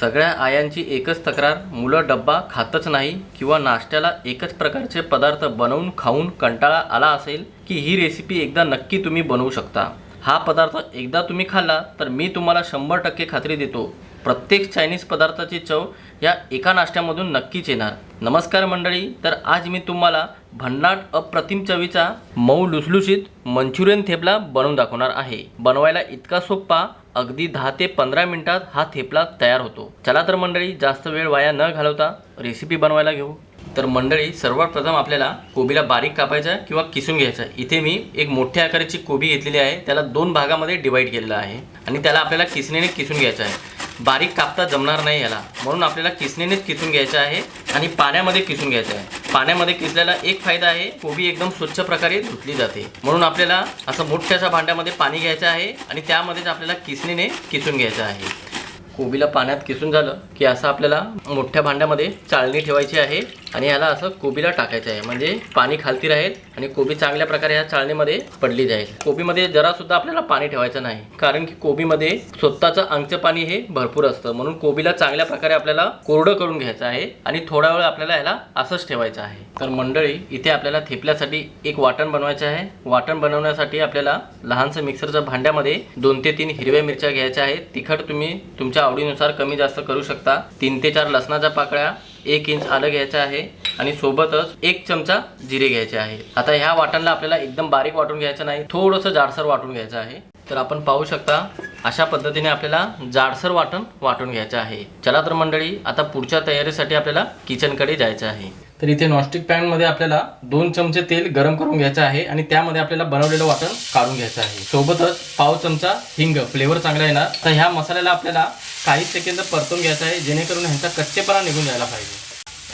सगळ्या आयांची एकच तक्रार मुलं डब्बा खातच नाही किंवा नाश्त्याला एकच प्रकारचे पदार्थ बनवून खाऊन कंटाळा आला असेल की ही रेसिपी एकदा नक्की तुम्ही बनवू शकता. हा पदार्थ एकदा तुम्ही खाल्ला तर मी तुम्हाला शंभर टक्के खात्री देतो. प्रत्येक चायनीज पदार्थाची चव या एका नाश्त्यामधून नक्कीच येणार. नमस्कार मंडळी तर आज मी तुम्हाला भन्नाट अप्रतिम चवीचा मऊ लुसलुशीत मंचुरियन थेपला बनवून दाखवणार आहे. बनवायला इतका सोप्पा अगदी दहा ते पंधरा मिनिटात हा थेपला तयार होतो. चला तर मंडळी जास्त वेळ वाया न घालवता रेसिपी बनवायला घेऊ. तर मंडळी सर्वात प्रथम आपल्याला कोबीला बारीक कापायचा आहे किंवा किसून घ्यायचा. आहे इथे मी एक मोठ्या आकाराची कोबी घेतलेली आहे. त्याला दोन भागामध्ये डिवाईड केलेलं आहे. आणि त्याला आपल्याला किसणीने किसून घ्यायचं आहे. बारीक कापता जमणार नाही याला. म्हणून आपल्याला किसणीनेच किसून घ्यायचं आहे आणि पाण्यामध्ये किसून घ्यायचं आहे. पाण्यामध्ये किसल्याला एक फायदा आहे कोबी एकदम स्वच्छ प्रकारे धुतली जाते. म्हणून आपल्याला असं मोठ्याशा भांड्यामध्ये पाणी घ्यायचं आहे आणि त्यामध्येच आपल्याला किसणीने किसून घ्यायचं आहे. कोबीला पाण्यात किसून झालं की असं आपल्याला मोठ्या भांड्यामध्ये चाळणी ठेवायची आहे. आणि याला असं कोबीला टाकायचं आहे. म्हणजे पाणी खालती राहील आणि कोबी चांगल्या प्रकारे या चाळणीमध्ये पडली जाईल. कोबीमध्ये जरा सुद्धा आपल्याला पाणी ठेवायचं नाही. कारण की कोबीमध्ये स्वतःचं अंगचं पाणी हे भरपूर असतं. म्हणून कोबीला चांगल्या प्रकारे आपल्याला कोरडं करून घ्यायचं आहे आणि थोडा वेळ आपल्याला याला असंच ठेवायचं आहे. तर मंडळी इथे आपल्याला थेपल्यासाठी एक वाटण बनवायचं आहे. वाटण बनवण्यासाठी आपल्याला लहानसं मिक्सरच्या भांड्यामध्ये दोन ते तीन हिरव्या मिरच्या घ्यायच्या आहेत. तिखट तुम्ही तुमच्या आवडीनुसार कमी जास्त करू शकता. तीन ते चार लसणाच्या पाकळ्या एक इंच आलं घ्यायचं आहे आणि सोबतच एक चमचा जिरे घ्यायचे आहे. आता ह्या वाटणला आपल्याला एकदम बारीक वाटून घ्यायचं नाही थोडंसं जाडसर वाटून घ्यायचं आहे. तर आपण पाहू शकता अशा पद्धतीने आपल्याला जाडसर वाटण वाटून घ्यायचं आहे. चला तर मंडळी आता पुढच्या तयारीसाठी आपल्याला किचनकडे जायचं आहे. तर इथे नॉनस्टिक पॅनमध्ये आपल्याला दोन चमचे तेल गरम करून घ्यायचं आहे आणि त्यामध्ये आपल्याला बनवलेलं वाटण काढून घ्यायचं आहे. सोबतच पाव चमचा हिंग फ्लेवर चांगला येणार. तर ह्या मसाल्याला आपल्याला काही सेकंद परतून घ्यायचं आहे जेणेकरून ह्यांचा कच्चेपणा निघून जायला पाहिजे.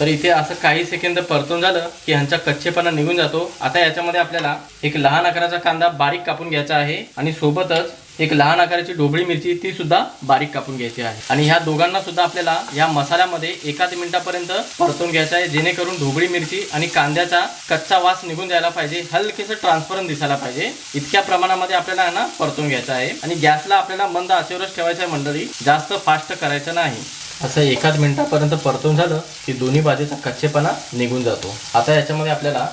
तर इथे असं काही सेकंद परतून झालं की ह्यांचा कच्चेपणा निघून जातो. आता याच्यामध्ये आपल्याला एक लहान आकाराचा कांदा बारीक कापून घ्यायचा आहे आणि सोबतच एक लहान आकाराची ढोबळी मिरची ती सुद्धा बारीक कापून घ्यायची आहे. आणि ह्या दोघांना सुद्धा आपल्याला या मसाल्यामध्ये एकाच मिनिटापर्यंत परतून घ्यायचं आहे जेणेकरून ढोबळी मिरची आणि कांद्याचा कच्चा वास निघून जायला पाहिजे हलकेसं ट्रान्सपरंट दिसायला पाहिजे. इतक्या प्रमाणामध्ये आपल्याला यांना परतून घ्यायचं आहे. आणि गॅसला आपल्याला मंद आचेवरच ठेवायचं आहे मंडळी जास्त फास्ट करायचं नाही. असं एकाच मिनिटापर्यंत परतून झालं की दोन्ही बाजूचा कच्चेपणा निघून जातो. आता याच्यामध्ये आपल्याला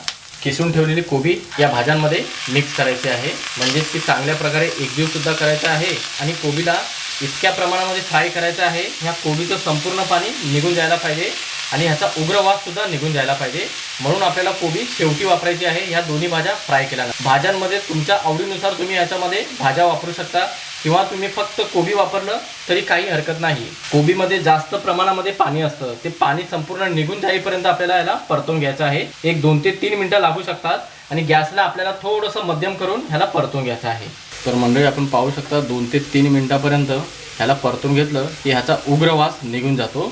किसून ठेवलेली कोबी या भाज्यांमध्ये मिक्स करायची आहे. म्हणजेच ती चांगल्या प्रकारे एकजीवसुद्धा करायचा आहे आणि कोबीला इतक्या प्रमाणामध्ये फ्राय करायचं आहे. ह्या कोबीचं संपूर्ण पाणी निघून जायला पाहिजे आणि ह्याचा उग्र वास सुद्धा निघून जायला पाहिजे. म्हणून आपल्याला कोबी शेवटी वापरायची आहे. ह्या दोन्ही भाज्या फ्राय केल्या भाज्यांमध्ये तुमच्या आवडीनुसार तुम्ही याच्यामध्ये भाज्या वापरू शकता. किंवा तुम्ही फक्त कोबी वापरलं तरी काही हरकत नाही. कोबीमध्ये जास्त प्रमाणामध्ये पाणी असतं. ते पाणी संपूर्ण निघून जाईपर्यंत आपल्याला याला परतून घ्यायचं आहे. एक दोन ते तीन मिनटं लागू शकतात आणि गॅसला आपल्याला थोडंसं मध्यम करून ह्याला परतून घ्यायचं आहे. तर मंडळी आपण पाहू शकता दोन ते तीन मिनटापर्यंत ह्याला परतून घेतलं की ह्याचा उग्र वास निघून जातो.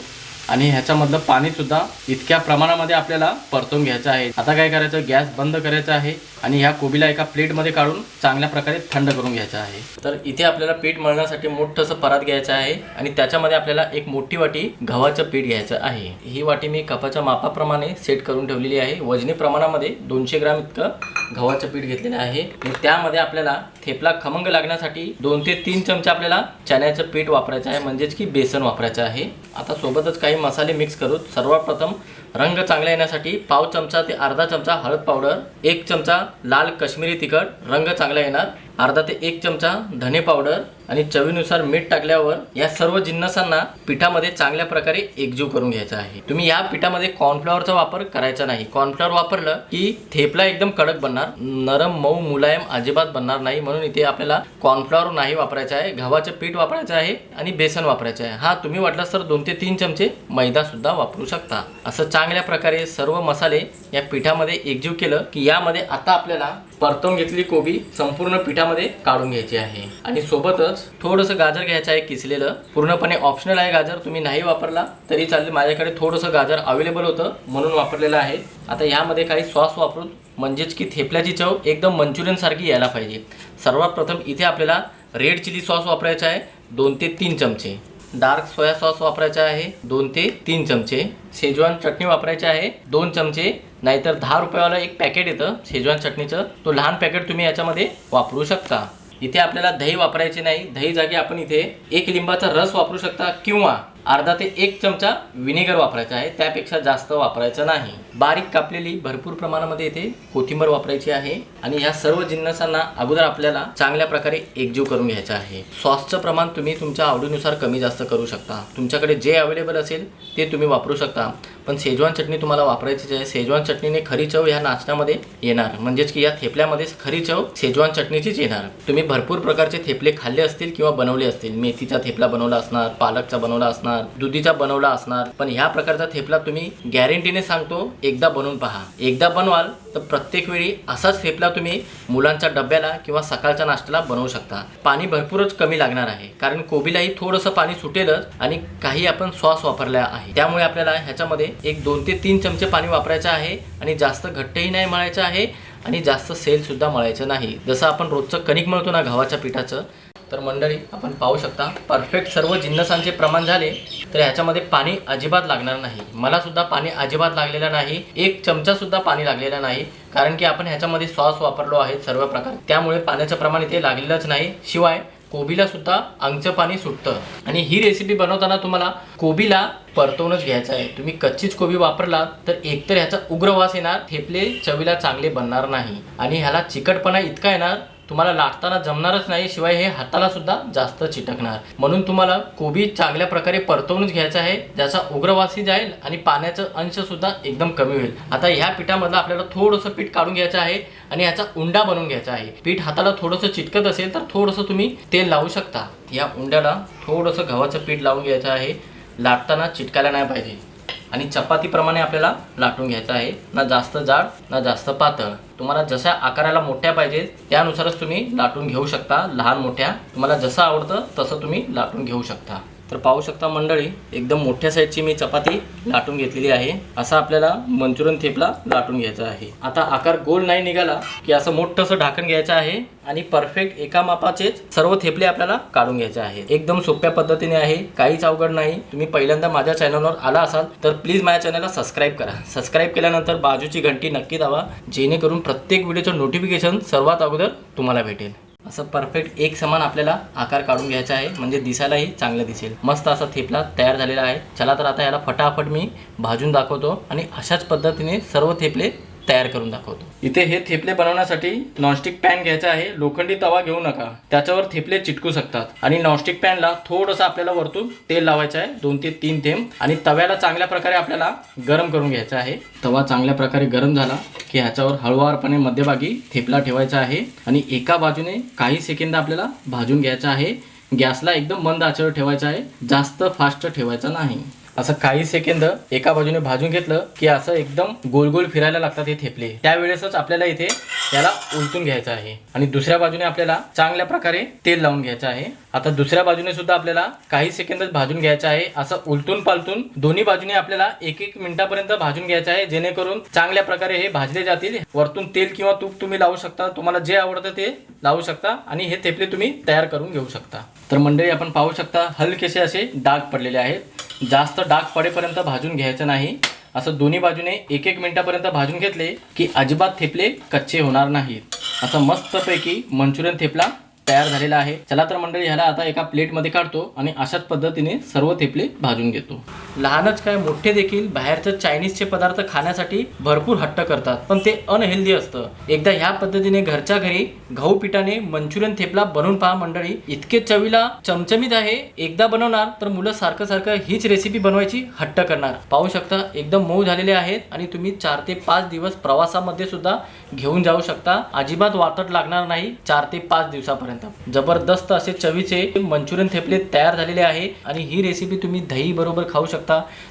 आणि ह्याच्यामधलं पाणीसुद्धा इतक्या प्रमाणामध्ये आपल्याला परतून घ्यायचं आहे. आता काय करायचं? गॅस बंद करायचा आहे आणि ह्या कोबीला एका प्लेटमध्ये काढून चांगल्या प्रकारे थंड करून घ्यायचं आहे. तर इथे आपल्याला पीठ मळण्यासाठी मोठंसं परात घ्यायचं आहे आणि त्याच्यामध्ये आपल्याला एक मोठी वाटी गव्हाचं पीठ घ्यायचं आहे. ही वाटी मी कपाच्या मापाप्रमाणे सेट करून ठेवलेली आहे. वजनी प्रमाणामध्ये दोनशे ग्राम इतकं गव्हाचं पीठ घेतलेलं आहे आणि त्यामध्ये आपल्याला थेपला खमंग लागण्यासाठी दोन ते तीन चमचे आपल्याला चण्याचं पीठ वापरायचं आहे. म्हणजेच की बेसन वापरायचं आहे. आता सोबतच काही मसाले मिक्स करू. सर्वप्रथम रंग चांगला येण्यासाठी पाव चमचा ते अर्धा चमचा हळद पावडर एक चमचा लाल काश्मीरी तिखट रंग चांगला येणार. अर्धा ते एक चमचा धने पावडर आणि चवीनुसार मीठ टाकल्यावर या सर्व जिन्नसांना पिठामध्ये चांगल्या प्रकारे एकजीव करून घ्यायचा आहे. तुम्ही या पिठामध्ये कॉर्नफ्लॉवरचा वापर करायचा नाही. कॉर्नफ्लॉवर वापरलं की थेपला एकदम कडक बनणार नरम मऊ मुलायम अजिबात बनणार नाही. म्हणून इथे आपल्याला कॉर्नफ्लॉवर नाही वापरायचं आहे. गव्हाचं पीठ वापरायचं आहे आणि बेसन वापरायचं आहे. हा तुम्ही वाटलं तर दोन ते तीन चमचे मैदा सुद्धा वापरू शकता. असं चांगल्या प्रकारे सर्व मसाले या पिठामध्ये एकजीव केलं की यामध्ये आता आपल्याला परतवून घेतली कोबी संपूर्ण पिठामध्ये काढून घ्यायची आहे. आणि सोबतच थोडंसं गाजर घ्यायचं आहे किसलेलं. पूर्णपणे ऑप्शनल आहे गाजर तुम्ही नाही वापरला तरी चालेल. माझ्याकडे थोडंसं गाजर अवेलेबल होतं म्हणून वापरलेलं आहे. आता यामध्ये काही सॉस वापरून म्हणजेच की थेपल्याची चव एकदम मंचुरियन सारखी यायला पाहिजे. सर्वात प्रथम इथे आपल्याला रेड चिली सॉस वापरायचा आहे. दोन ते तीन चमचे. डार्क सोया सॉस वापरायचा आहे दोन ते तीन चमचे. शेजवान चटणी वापरायची आहे दोन चमचे. नाहीतर दहा रुपयावाला एक पॅकेट येतं शेजवान चटणीचं. तो लहान पॅकेट तुम्ही याच्यामध्ये वापरू शकता. इथे आपल्याला दही वापरायचे नाही. दही जागी आपण इथे एक लिंबाचा रस वापरू शकता किंवा अर्धा ते एक चमचा विनेगर वापरायचा आहे. त्यापेक्षा जास्त वापरायचं नाही. बारीक कापलेली भरपूर प्रमाणामध्ये इथे कोथिंबर वापरायची आहे. आणि ह्या सर्व जिन्नसांना अगोदर आपल्याला चांगल्या प्रकारे एकजीव करून घ्यायचं आहे. सॉसचं प्रमाण तुम्ही तुमच्या आवडीनुसार कमी जास्त करू शकता. तुमच्याकडे जे अवेलेबल असेल ते तुम्ही वापरू शकता. पण शेजवान चटणी तुम्हाला वापरायचीच आहे. शेजवान चटणीने खरी चव ह्या नाश्त्यामध्ये येणार. म्हणजेच की या थेपल्यामध्ये खरी चव शेजवान चटणीचीच येणार. तुम्ही भरपूर प्रकारचे थेपले खाल्ले असतील किंवा बनवले असतील. मेथीचा थेपला बनवला असणार पालकचा बनवला असणार दुधीचा बनवला असणार. पण ह्या प्रकारचा थेपला तुम्ही गॅरंटीने सांगतो एकदा बनवून पहा. एकदा बनवाल तर प्रत्येक वेळी असाच थेपला तुम्ही मुलांच्या डब्याला किंवा सकाळच्या नाश्त्याला बनवू शकता. पाणी भरपूरच कमी लागणार आहे. कारण कोबीलाही थोडंसं पाणी सुटेलच आणि काही आपण सॉस वापरला आहे त्यामुळे आपल्याला ह्याच्यामध्ये एक दोन ते तीन चमचे पाणी वापरायचं आहे आणि जास्त घट्टही नाही मळायचं आहे आणि जास्त सेल सुद्धा मळायचं नाही. जसं आपण रोजचं कणिक मळतो ना गव्हाच्या पिठाचं तर मंडळी आपण पाहू शकता परफेक्ट सर्व जिन्नसांचे प्रमाण झाले तर ह्याच्यामध्ये पाणी अजिबात लागणार नाही. मला सुद्धा पाणी अजिबात लागलेलं नाही. एक चमचा सुद्धा पाणी लागलेला नाही कारण की आपण ह्याच्यामध्ये सॉस वापरलो आहे सर्व प्रकार. त्यामुळे पाण्याचं प्रमाण इथे लागलेलंच नाही. शिवाय कोबीला सुद्धा अंगचं पाणी सुटतं. आणि ही रेसिपी बनवताना तुम्हाला कोबीला परतवूनच घ्यायचं आहे. तुम्ही कच्चीच कोबी वापरलात तर एकतर ह्याचा उग्र वास येणार थेपले चवीला चांगले बनणार नाही. आणि ह्याला चिकटपणा इतका येणार तुम्हाला लाटताना जमणारच नाही शिवाय हे हाताला सुद्धा जास्त चिटकणार. म्हणून तुम्हाला कोबी चांगल्या प्रकारे परतवूनच घ्यायचा आहे ज्याचा उग्रवासी जाईल आणि पाण्याचं अंश सुद्धा एकदम कमी होईल. आता ह्या पिठामधलं आपल्याला थोडंसं पीठ काढून घ्यायचं आहे आणि ह्याचा उंडा बनवून घ्यायचा आहे. पीठ हाताला थोडंसं चिटकत असेल तर थोडंसं तुम्ही तेल लावू शकता. या उंड्याला थोडंसं गव्हाचं पीठ लावून घ्यायचं आहे. लाटताना चिटकायला नाही पाहिजे. आणि चपातीप्रमाणे आपल्याला लाटून घ्यायचं आहे. ना जास्त जाड ना जास्त पातळ. तुम्हाला जशा आकाराला मोठ्या पाहिजेत त्यानुसारच तुम्ही लाटून घेऊ शकता. लहान मोठ्या. तुम्हाला जसं आवडतं तसं तुम्ही लाटून घेऊ शकता. तर पाहू शकता मंडळी एकदम मोठ्या साईजची मी चपाती लाटून घेतलेली आहे. असा आपल्याला मंचुरियन थेपला लाटून घ्यायचा आहे. आता आकार गोल नाही निघाला की असं मोठंसं ढाकण घ्यायचं आहे आणि परफेक्ट एका मापाचेच सर्व थेपले आपल्याला काढून घ्यायचे आहे. एकदम सोप्या पद्धतीने आहे काहीच अवघड नाही. तुम्ही पहिल्यांदा माझ्या चॅनलवर आला असाल तर प्लीज माझ्या चॅनलला सबस्क्राईब करा. सबस्क्राईब केल्यानंतर बाजूची घंटी नक्की दावा जेणेकरून प्रत्येक व्हिडिओचं नोटिफिकेशन सर्वात अगोदर तुम्हाला भेटेल. असं परफेक्ट एक समान आपल्याला आकार काढून घ्यायचा आहे. म्हणजे दिसायलाही चांगलं दिसेल. मस्त असा थेपला तयार झालेला आहे. चला तर आता याला फटाफट मी भाजून दाखवतो. आणि अशाच पद्धतीने सर्व थेपले तयार करून दाखवतो. इथे हे थेपले बनवण्यासाठी नॉनस्टिक पॅन घ्यायचा आहे. लोखंडी तवा घेऊ नका. त्याच्यावर थेपले चिटकू शकतात. आणि नॉनस्टिक पॅनला थोडंसं आपल्याला वरतून तेल लावायचं आहे. दोन ते तीन थेंब. आणि तव्याला चांगल्या प्रकारे आपल्याला गरम करून घ्यायचा आहे. तवा चांगल्या प्रकारे गरम झाला की ह्याच्यावर हळुवारपणे मध्यभागी थेपला ठेवायचा आहे. आणि एका बाजूने काही सेकंद आपल्याला भाजून घ्यायचा आहे. गॅसला एकदम मंद आचेवर ठेवायचा आहे. जास्त फास्ट ठेवायचा नाही. असं काही सेकंद एका बाजूने भाजून घेतलं की असं एकदम गोल गोल फिरायला लागतात हे थेपले त्यावेळेसच आपल्याला इथे त्याला उलटून घ्यायचं आहे. आणि दुसऱ्या बाजूने आपल्याला चांगल्या प्रकारे तेल लावून घ्यायचं आहे. आता दुसऱ्या बाजूने सुद्धा आपल्याला काही सेकंदच भाजून घ्यायचं आहे. असं उलटून पालटून दोन्ही बाजूने आपल्याला एक एक मिनिटापर्यंत भाजून घ्यायचं आहे जेणेकरून चांगल्या प्रकारे हे भाजले जातील. वरतून तेल किंवा तूप तुम्ही लावू शकता. तुम्हाला जे आवडतं ते लावू शकता आणि हे थेपले तुम्ही तयार करून घेऊ शकता. तर मंडळी आपण पाहू शकता हलकेसे असे डाग पडलेले आहेत. जास्त डाग पडेपर्यंत भाजून घ्यायचं नाही. असं दोन्ही बाजूने एक एक मिनटापर्यंत भाजून घेतले की अजिबात थेपले कच्चे होणार नाहीत. असं मस्तपैकी मंचुरियन थेपला तयार झालेला आहे. चला तर मंडळी ह्याला आता एका प्लेटमध्ये काढतो आणि अशाच पद्धतीने सर्व थेपले भाजून घेतो. लहानच काय मोठे देखील बाहेरचं चायनीजचे पदार्थ खाण्यासाठी भरपूर हट्ट करतात. पण ते अनहेल्दी असतं. एकदा ह्या पद्धतीने घरच्या घरी गहू पिठाने मंचुरियन थेपला बनवून पहा मंडळी. इतके चवीला चमचमीत आहे. एकदा बनवणार तर मुलं सारखं सारखं हीच रेसिपी बनवायची हट्ट करणार. पाहू शकता एकदम मऊ झालेले आहेत आणि तुम्ही चार ते पाच दिवस प्रवासामध्ये सुद्धा घेऊन जाऊ शकता. अजिबात वाटत लागणार नाही चार ते पाच दिवसापर्यंत. जबरदस्त असे चवीचे मंचुरियन थेपले तयार झालेले आहे आणि ही रेसिपी तुम्ही दही बरोबर खाऊ शकता.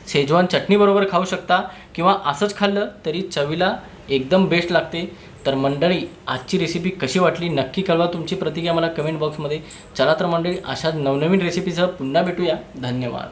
शेजवान चटणीबरोबर खाऊ शकता किंवा असंच खाल्लं तरी चवीला एकदम बेस्ट लागते. तर मंडळी आजची रेसिपी कशी वाटली नक्की कळवा तुमची प्रतिक्रिया मला कमेंट बॉक्समध्ये चला तर मंडळी अशा नवनवीन रेसिपीसह पुन्हा भेटूया. धन्यवाद.